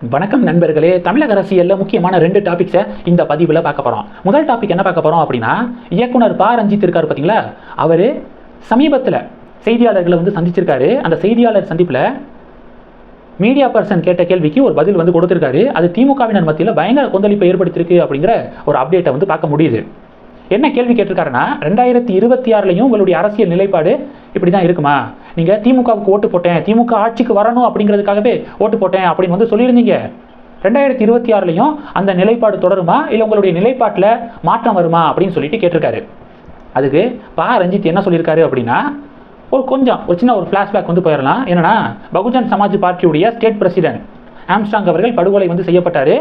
வணக்கம் நண்பர்களே. தமிழக அரசியலில் முக்கியமான ரெண்டு டாபிக்ஸை இந்த பதிவில் பார்க்க போகிறோம் முதல் டாபிக் என்ன பார்க்க போகிறோம் அப்படின்னா இயக்குனர் பா. ரஞ்சித் இருக்கார் பார்த்தீங்களா அவர் சமீபத்தில் செய்தியாளர்களை வந்து சந்திச்சிருக்காரு. அந்த செய்தியாளர் சந்திப்பில் மீடியா பர்சன் கேட்ட கேள்விக்கு ஒரு பதில் வந்து கொடுத்துருக்காரு. அது திமுகவினர் மத்தியில் பயங்கர கொந்தளிப்பை ஏற்படுத்தியிருக்கு அப்படிங்கிற ஒரு அப்டேட்டை வந்து பார்க்க முடியுது. என்ன கேள்வி கேட்டிருக்காருன்னா ரெண்டாயிரத்தி இருபத்தி ஆறுலையும் உங்களுடைய அரசியல் நிலைப்பாடு இப்படி தான் இருக்குமா? நீங்கள் திமுகவுக்கு ஓட்டு போட்டேன் திமுக ஆட்சிக்கு வரணும் அப்படிங்கிறதுக்காகவே ஓட்டு போட்டேன் அப்படின்னு வந்து சொல்லியிருந்தீங்க. ரெண்டாயிரத்தி இருபத்தி ஆறுலையும் அந்த நிலைப்பாடு தொடருமா? இல்லை உங்களுடைய நிலைப்பாட்டில் மாற்றம் வருமா? அப்படின்னு சொல்லிட்டு கேட்டிருக்காரு. அதுக்கு பா. ரஞ்சித் என்ன சொல்லியிருக்காரு அப்படின்னா ஒரு கொஞ்சம் ஒரு சின்ன ஒரு ஃப்ளாஷ்பேக் வந்து போயிடலாம். என்னன்னா பகுஜன் சமாஜ் பார்ட்டியுடைய ஸ்டேட் பிரசிடென்ட் ஆம்ஸ்டாங் அவர்கள் படுகொலை வந்து செய்யப்பட்டார்.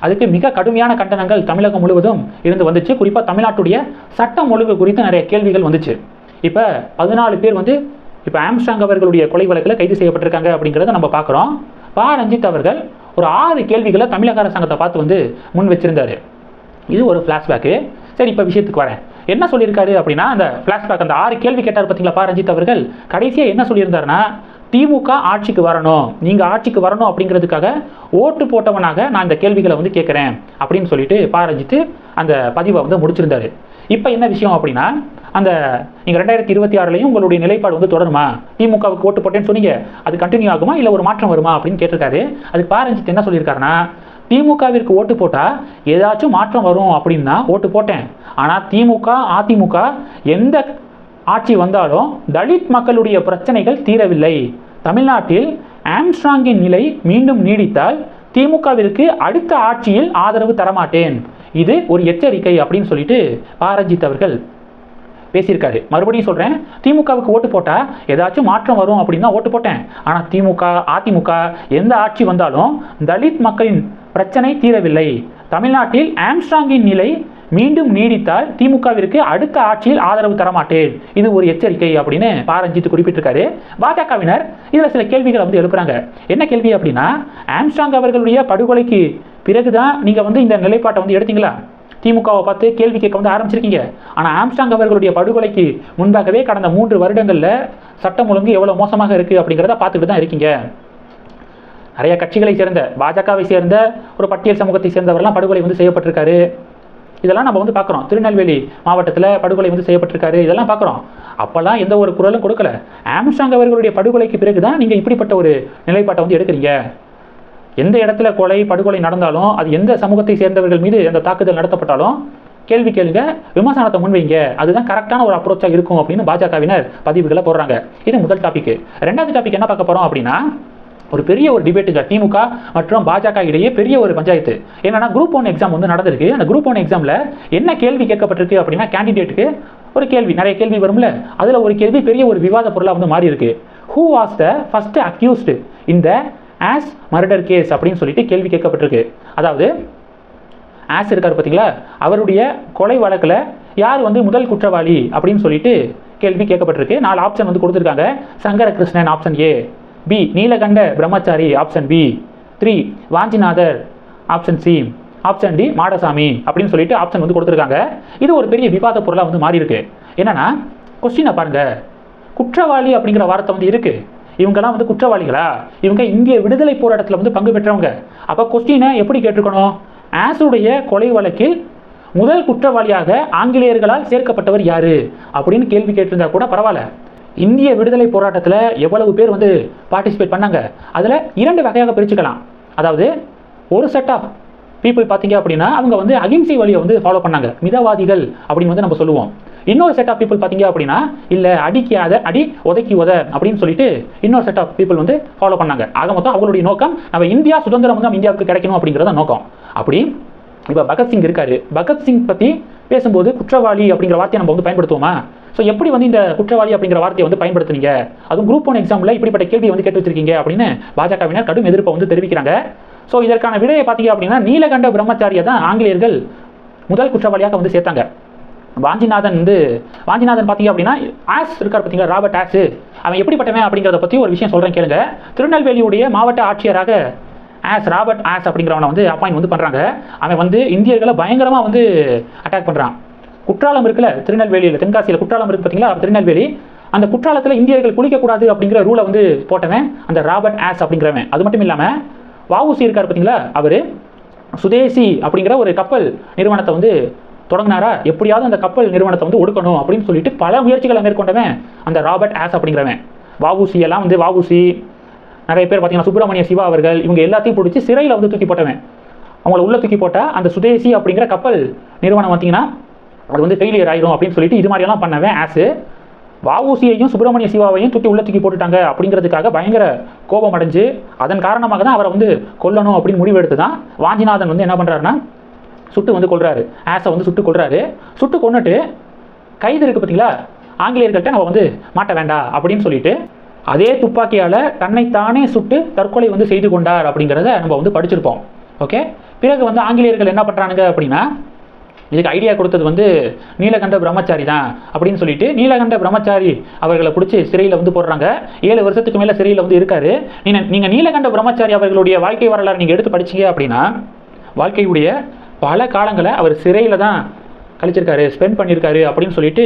அதுக்கு மிக கடுமையான கண்டனங்கள் தமிழகம் முழுவதும் இருந்து வந்துச்சு. குறிப்பாக தமிழ்நாட்டுடைய சட்டம் ஒழுங்கு குறித்து நிறைய கேள்விகள் வந்துச்சு. இப்போ பதினாலு பேர் வந்து இப்போ ஆம்ஸ்டாங் அவர்களுடைய கொலை வழக்கில் கைது செய்யப்பட்டிருக்காங்க அப்படிங்கிறத நம்ம பார்க்குறோம். பா ரஞ்சித் அவர்கள் ஒரு ஆறு கேள்விகளை தமிழக அரசாங்கத்தை பார்த்து வந்து முன் வச்சிருந்தார். இது ஒரு ஃப்ளாஷ்பேக்கு சரி இப்போ விஷயத்துக்கு வரேன். என்ன சொல்லியிருக்காரு அப்படின்னா அந்த ஃப்ளாஷ்பேக் அந்த ஆறு கேள்வி கேட்டார் பார்த்தீங்களா பா ரஞ்சித் அவர்கள்? கடைசியாக என்ன சொல்லியிருந்தாருன்னா திமுக ஆட்சிக்கு வரணும். நீங்கள் ஆட்சிக்கு வரணும் அப்படிங்கிறதுக்காக ஓட்டு போட்டவனாக நான் இந்த கேள்விகளை வந்து கேட்குறேன். அப்படின்னு சொல்லிட்டு பா ரஞ்சித் அந்த பதிவை வந்து முடிச்சிருந்தாரு. இப்போ என்ன விஷயம் அப்படின்னா அந்த நீங்கள் ரெண்டாயிரத்தி இருபத்தி ஆறுலையும் உங்களுடைய நிலைப்பாடு வந்து தொடருமா? திமுகவுக்கு ஓட்டு போட்டேன்னு சொன்னீங்க. அது கண்டினியூ ஆகுமா? இல்லை ஒரு மாற்றம் வருமா? அப்படின்னு கேட்டிருக்காரு. அதுக்கு பாரஞ்சித் என்ன சொல்லியிருக்காருன்னா திமுகவிற்கு ஓட்டு போட்டால் ஏதாச்சும் மாற்றம் வரும் அப்படின்னு தான் ஓட்டு போட்டேன். ஆனால் திமுக அதிமுக எந்த ஆட்சி வந்தாலும் தலித் மக்களுடைய பிரச்சனைகள் தீரவில்லை. தமிழ்நாட்டில் ஆம்ஸ்ட்ராங்கின் நிலை மீண்டும் நீடித்தால் திமுகவிற்கு அடுத்த ஆட்சியில் ஆதரவு தரமாட்டேன். இது ஒரு எச்சரிக்கை அப்படின்னு சொல்லிட்டு ஆரஞ்சித் அவர்கள் பேசியிருக்காரு. மறுபடியும் சொல்கிறேன் திமுகவுக்கு ஓட்டு போட்டால் ஏதாச்சும் மாற்றம் வரும் அப்படின்னு தான் ஓட்டு போட்டேன். ஆனால் திமுக அதிமுக எந்த ஆட்சி வந்தாலும் தலித் மக்களின் பிரச்சனை தீரவில்லை. தமிழ்நாட்டில் ஆம்ஸ்ட்ராங்கின் நிலை மீண்டும் நீடித்தால் திமுகவிற்கு அடுத்த ஆட்சியில் ஆதரவு தரமாட்டேன். இது ஒரு எச்சரிக்கை அப்படின்னு பாரஞ்சித் குறிப்பிட்டிருக்காரு. பாஜகவினர் இதில் சில கேள்விகளை வந்து எழுப்புறாங்க. என்ன கேள்வி அப்படின்னா ஆம்ஸ்டாங் அவர்களுடைய படுகொலைக்கு பிறகுதான் நீங்கள் வந்து இந்த நிலைப்பாட்டை வந்து எடுத்தீங்களா? திமுகவை பார்த்து கேள்வி கேட்க வந்து ஆரம்பிச்சிருக்கீங்க. ஆனால் ஆம்ஸ்டாங் அவர்களுடைய படுகொலைக்கு முன்பாகவே கடந்த மூன்று வருடங்களில் சட்டம் ஒழுங்கு எவ்வளோ மோசமாக இருக்குது அப்படிங்கிறத பார்த்துட்டு தான் இருக்கீங்க. நிறைய கட்சிகளை சேர்ந்த பாஜகவை சேர்ந்த ஒரு பட்டியல் சமூகத்தை சேர்ந்தவரெல்லாம் படுகொலை வந்து செய்யப்பட்டிருக்காரு. இதெல்லாம் நம்ம வந்து பார்க்குறோம். திருநெல்வேலி மாவட்டத்தில் படுகொலை வந்து செய்யப்பட்டிருக்காரு. இதெல்லாம் பார்க்குறோம். அப்போல்லாம் எந்த ஒரு குரலும் கொடுக்கல. ஆம்ஸ்டாங் அவர்களுடைய படுகொலைக்கு பிறகு தான் நீங்கள் இப்படிப்பட்ட ஒரு நிலைப்பாட்டை வந்து எடுக்கிறீங்க. எந்த இடத்துல கொலை படுகொலை நடந்தாலும் அது எந்த சமூகத்தை சேர்ந்தவர்கள் மீது அந்த தாக்குதல் நடத்தப்பட்டாலும் கேள்வி கேளுங்க விமர்சனத்தை முன்வைங்க. அதுதான் கரெக்டான ஒரு அப்ரோச்சாக இருக்கும் அப்படின்னு பாஜகவினர் பதிவுகளை போடுறாங்க. இது முதல் டாபிக் ரெண்டாவது டாபிக் என்ன பார்க்க போகிறோம் அப்படின்னா ஒரு பெரிய ஒரு டிபேட்டுங்க திமுக மற்றும் பாஜக இடையே பெரிய ஒரு பஞ்சாயத்து. என்னன்னா குரூப் ஒன் எக்ஸாம் வந்து நடந்திருக்கு. அந்த குரூப் ஒன் எக்ஸாமில் என்ன கேள்வி கேட்கப்பட்டிருக்கு அப்படின்னா கேண்டிடேட்டுக்கு ஒரு கேள்வி நிறைய கேள்வி வரும்ல. அதில் ஒரு கேள்வி பெரிய ஒரு விவாத பொருளாக வந்து மாறி இருக்கு who was the first accused இந்த ஆஸ் மர்டர் கேஸ் அப்படின்னு சொல்லிட்டு கேள்வி கேட்கப்பட்டிருக்கு. அதாவது ஆஸ் இருக்கார் பார்த்தீங்களா அவருடைய கொலை வழக்கில் யார் வந்து முதல் குற்றவாளி அப்படின்னு சொல்லிட்டு கேள்வி கேட்கப்பட்டிருக்கு. நாலு ஆப்ஷன் வந்து கொடுத்துருக்காங்க. Sankara Krishnan option A B Neelakanta Brahmachari option B three Vanchinathar option C option D Madasamy அப்படின்னு சொல்லிட்டு ஆப்ஷன் வந்து கொடுத்துருக்காங்க. இது ஒரு பெரிய விவாத பொருளாக வந்து மாறி இருக்கு என்னன்னா கொஸ்டினை பாருங்க. குற்றவாளி அப்படிங்கிற வார்த்தை வந்து இருக்கு. இவங்கெல்லாம் வந்து குற்றவாளிகளா? இவங்க இந்திய விடுதலை போராட்டத்தில் வந்து பங்கு பெற்றவங்க. அப்போ கொஸ்டினை எப்படி கேட்டிருக்கணும்? ஆசுடைய கொலை வழக்கில் முதல் குற்றவாளியாக ஆங்கிலேயர்களால் சேர்க்கப்பட்டவர் யாரு? அப்படின்னு கேள்வி கேட்டிருந்தா கூட பரவாயில்ல. இந்திய விடுதலை போராட்டத்தில் எவ்வளவு பேர் வந்து பார்ட்டிசிபேட் பண்ணாங்க? அதில் இரண்டு வகையாக பிரிச்சுக்கலாம். அதாவது ஒரு செட் ஆஃப் பீப்புள் பார்த்தீங்க அப்படின்னா அவங்க வந்து அகிம்சை வழியை வந்து ஃபாலோ பண்ணாங்க. மிதவாதிகள் அப்படின்னு வந்து நம்ம சொல்லுவோம். இன்னொரு செட் ஆஃப் பீப்புள் பார்த்தீங்க அப்படின்னா இல்லை அடிக்காத அடி உதைக்கி உத அப்படின்னு சொல்லிட்டு இன்னொரு செட் ஆஃப் பீப்புள் வந்து ஃபாலோ பண்ணாங்க. ஆக மொத்தம் அவங்களுடைய நோக்கம் நம்ம இந்தியா சுதந்திரம் வந்து நம்ம இந்தியாவுக்கு கிடைக்கணும் அப்படிங்கிறத நோக்கம். அப்படி இப்போ பகத்சிங் இருக்காரு. பகத்சிங் பற்றி பேசும்போது குற்றவாளி அப்படிங்கிற வார்த்தையை நம்ம வந்து பயன்படுத்துவோமா? ஸோ எப்படி வந்து இந்த குற்றவாளி அப்படிங்கிற வார்த்தையை வந்து பயன்படுத்துனீங்க? அதுவும் குரூப் ஒன் எக்ஸாமில் இப்படிப்பட்ட கேள்வி வந்து கேட்டு வச்சிருக்கீங்க அப்படின்னு பாஜகவினர் கடும் எதிர்ப்பை வந்து தெரிவிக்கிறாங்க. ஸோ இதற்கான விடையை பார்த்தீங்க அப்படின்னா நீலகண்ட பிரம்மச்சாரியை தான் ஆங்கிலேயர்கள் முதல் குற்றவாளியாக வந்து சேர்த்தாங்க. வாஞ்சிநாதன் வந்து வாஞ்சிநாதன் பார்த்தீங்க அப்படின்னா ஆஸ் இருக்கார் பார்த்தீங்களா ராபர்ட் ஆஸ். அவன் எப்படிப்பட்டவன் அப்படிங்கிறத பற்றி ஒரு விஷயம் சொல்கிறேன் கேளுங்க. திருநெல்வேலியுடைய மாவட்ட ஆட்சியராக ஆஸ் ராபர்ட் ஆஸ் அப்படிங்கிறவனை வந்து அப்பாயிண்ட் வந்து பண்ணுறாங்க அவன் வந்து இந்தியர்களை பயங்கரமாக வந்து அட்டாக் பண்ணுறான் குற்றாலம் இருக்குல்ல திருநெல்வேலியில் தென்காசியில் குற்றாலம் இருக்கு பார்த்தீங்களா திருநெல்வேலி அந்த குற்றாலத்தில் இந்தியர்கள் குளிக்கக்கூடாது அப்படிங்கிற ரூலை வந்து போட்டவன் அந்த ராபர்ட் ஆஸ் அப்படிங்கிறவன். அது மட்டும் இல்லாமல் வாவுசி இருக்கார் பார்த்தீங்களா அவர்? சுதேசி அப்படிங்கிற ஒரு கப்பல் நிறுவனத்தை வந்து தொடங்கினாரா? எப்படியாவது அந்த கப்பல் நிறுவனத்தை வந்து ஒடுக்கணும் அப்படின்னு சொல்லிட்டு பல முயற்சிகளை மேற்கொண்டவன் அந்த ராபர்ட் ஆஸ் அப்படிங்கிறவன். வாவுசி எல்லாம் வந்து வாவுசி நிறைய பேர் பார்த்தீங்கன்னா சுப்பிரமணிய சிவா அவர்கள் இவங்க எல்லாத்தையும் பிடிச்சி சிறையில் வந்து தூக்கி போட்டவன். அவங்கள உள்ள தூக்கி போட்டால் அந்த சுதேசி அப்படிங்கிற கப்பல் நிறுவனம் பார்த்தீங்கன்னா அது வந்து ஃபெயிலியர் ஆயிரும் அப்படின்னு சொல்லிட்டு இது மாதிரியெல்லாம் பண்ணவன் ஆசு வஉசியையும் சுப்பிரமணிய சிவாவையும் தூக்கி உள்ள தூக்கி போட்டுட்டாங்க அப்படிங்கிறதுக்காக பயங்கர கோபம் அடைஞ்சு அதன் காரணமாக தான் அவரை வந்து கொல்லணும் அப்படின்னு முடிவெடுத்து தான் வாஞ்சிநாதன் வந்து என்ன பண்ணுறாருன்னா சுட்டு வந்து கொள்றாரு ஆஸை வந்து சுட்டு கொள்றாரு சுட்டு கொன்னுட்டு கைது இருக்கு பார்த்தீங்களா ஆங்கிலேயர்கள்ட்ட நம்ம வந்து மாட்ட வேண்டாம் அப்படின்னு சொல்லிட்டு அதே துப்பாக்கியால் தன்னைத்தானே சுட்டு தற்கொலை வந்து செய்து கொண்டார் அப்படிங்கிறத நம்ம வந்து படிச்சிருப்போம். ஓகே பிறகு வந்து ஆங்கிலேயர்கள் என்ன பண்ணுறானுங்க அப்படின்னா இதுக்கு ஐடியா கொடுத்தது வந்து நீலகண்ட பிரம்மச்சாரி தான் அப்படின்னு சொல்லிட்டு நீலகண்ட பிரம்மச்சாரி அவர்களை பிடிச்சி சிறையில் வந்து போடுறாங்க. ஏழு வருஷத்துக்கு மேலே சிறையில் வந்து இருக்காரு. நீங்கள் நீங்கள் நீலகண்ட பிரம்மச்சாரி அவர்களுடைய வாழ்க்கை வரலாறு நீங்கள் எடுத்து படிச்சீங்க அப்படின்னா வாழ்க்கையுடைய பல காலங்களை அவர் சிறையில் தான் கழிச்சிருக்காரு ஸ்பெண்ட் பண்ணியிருக்காரு அப்படின்னு சொல்லிட்டு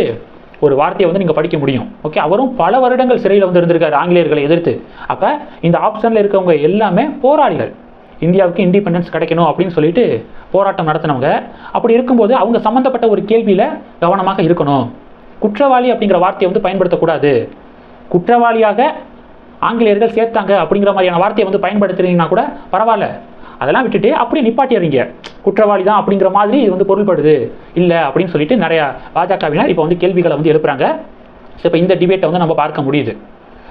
ஒரு வார்த்தையை வந்து நீங்கள் படிக்க முடியும். ஓகே அவரும் பல வருடங்கள் சிறையில் வந்து இருந்திருக்காரு ஆங்கிலேயர்களை எதிர்த்து. அப்போ இந்த ஆப்ஷனில் இருக்கவங்க எல்லாமே போராளிகள். இந்தியாவுக்கு இண்டிபெண்டன்ஸ் கிடைக்கணும் அப்படின்னு சொல்லிட்டு போராட்டம் நடத்தினவங்க. அப்படி இருக்கும்போது அவங்க சம்மந்தப்பட்ட ஒரு கேள்வியில் கவனமாக இருக்கணும். குற்றவாளி அப்படிங்கிற வார்த்தையை வந்து பயன்படுத்தக்கூடாது. குற்றவாளியாக ஆங்கிலேயர்கள் சேர்த்தாங்க அப்படிங்கிற மாதிரியான வார்த்தையை வந்து பயன்படுத்துறீங்கன்னா கூட பரவாயில்ல. அதெல்லாம் விட்டுட்டு அப்படியே நிப்பாட்டிடுறீங்க. குற்றவாளி தான் அப்படிங்கிற மாதிரி இது வந்து பொருள்படுது. இல்லை அப்படின்னு சொல்லிட்டு நிறையா பாஜகவினர் இப்போ வந்து கேள்விகளை வந்து எழுப்புறாங்க. ஸோ இப்போ இந்த டிபேட்டை வந்து நம்ம பார்க்க முடியுது.